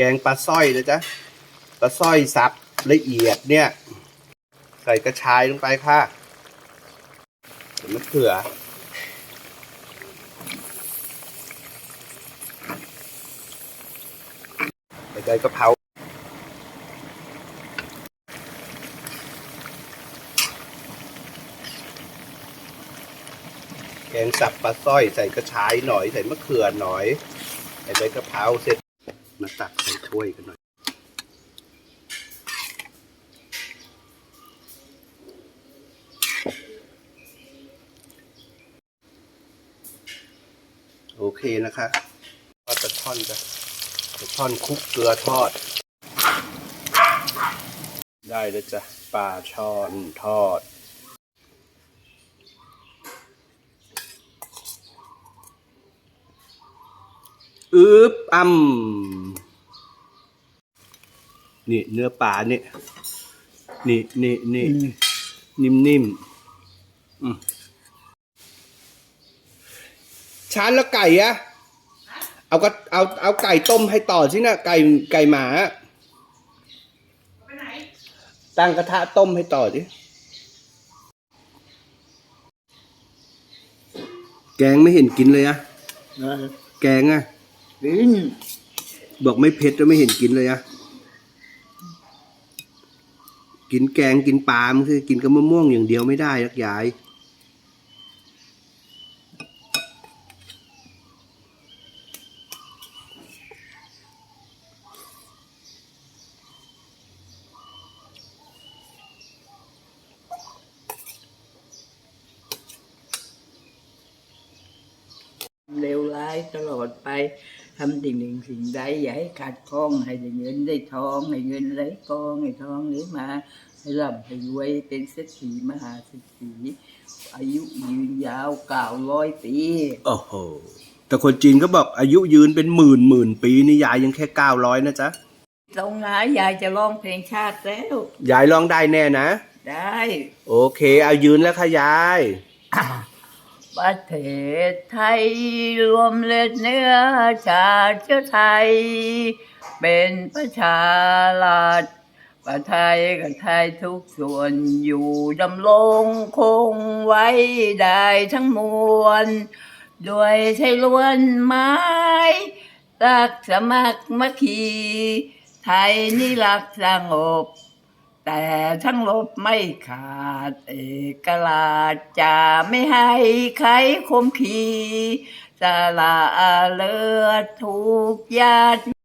กงปลาสร้อยนะจ๊ะปลาสร้อยสับละเอียดเนี่ย ใส่กระชายลงไปค่ะใส่มะเขือใส่ใบกะเพราแกงสับปลาสร้อยใส่กระชายหน่อย ใส่มะเขือหน่อย ใส่ใบกะเพราเสร็จ มาตักใส่ถ้วยกันหน่อย โอเคนะคะทอดปลาช่อนจ้ะปลาช่อนคุกเกลือทอด ได้แล้วจ้ะปลาช่อนทอดอึบอ่ำ นี่เนื้อปลาเนี่ยนี่นี่นี่นิ่มนิ่มๆอืมชานแล้วไก่อะเอาก็เอาเอาไก่ต้มให้ต่อสินะไก่ไก่หมาไปไหนตั้งกระทะต้มให้ต่อสิแกงไม่เห็นกินเลยอะนะแกงอะกินบอกไม่เผ็ดแล้วไม่เห็นกินเลยอะ กินแกงกินปลามันคือกินกับมะม่วงอย่างเดียวไม่ได้นักยาย เลวร้าย ตลอดไปทำสิ่งหนึ่งสิ่งใดอย่าให้ขาดข้องให้ได้เงินได้ทองให้เงินไหลกองให้ทองไหลมาให้ร่ำให้รวยเป็นเศรษฐีมหาเศรษฐีอายุยืนยาวเก้าร้อยปีโอ้โหแต่คนจีนก็บอกอายุยืนเป็นหมื่นหมื่นปีนี่ยายยังแค่เก้าร้อยนะจ๊ะตรงนะยายจะร้องเพลงชาติแล้วยายร้องได้แน่นะ ได้ โอเค เอายืนแล้วค่ะยาย ประเทศไทยรวมเลือดเนื้อชาติเชื้อไทย เป็นประชาราชประไทยกับไทยทุกส่วนอยู่ดำรงคงไว้ได้ทั้งมวลด้วยใช้ล้วนไม้รักสมัครมัคคี ไทยนี่รักสงบ แต่ทั้งลบไม่ขาด เอกลาชจะไม่ให้ใครคมขีสละเลือดถูกญาติ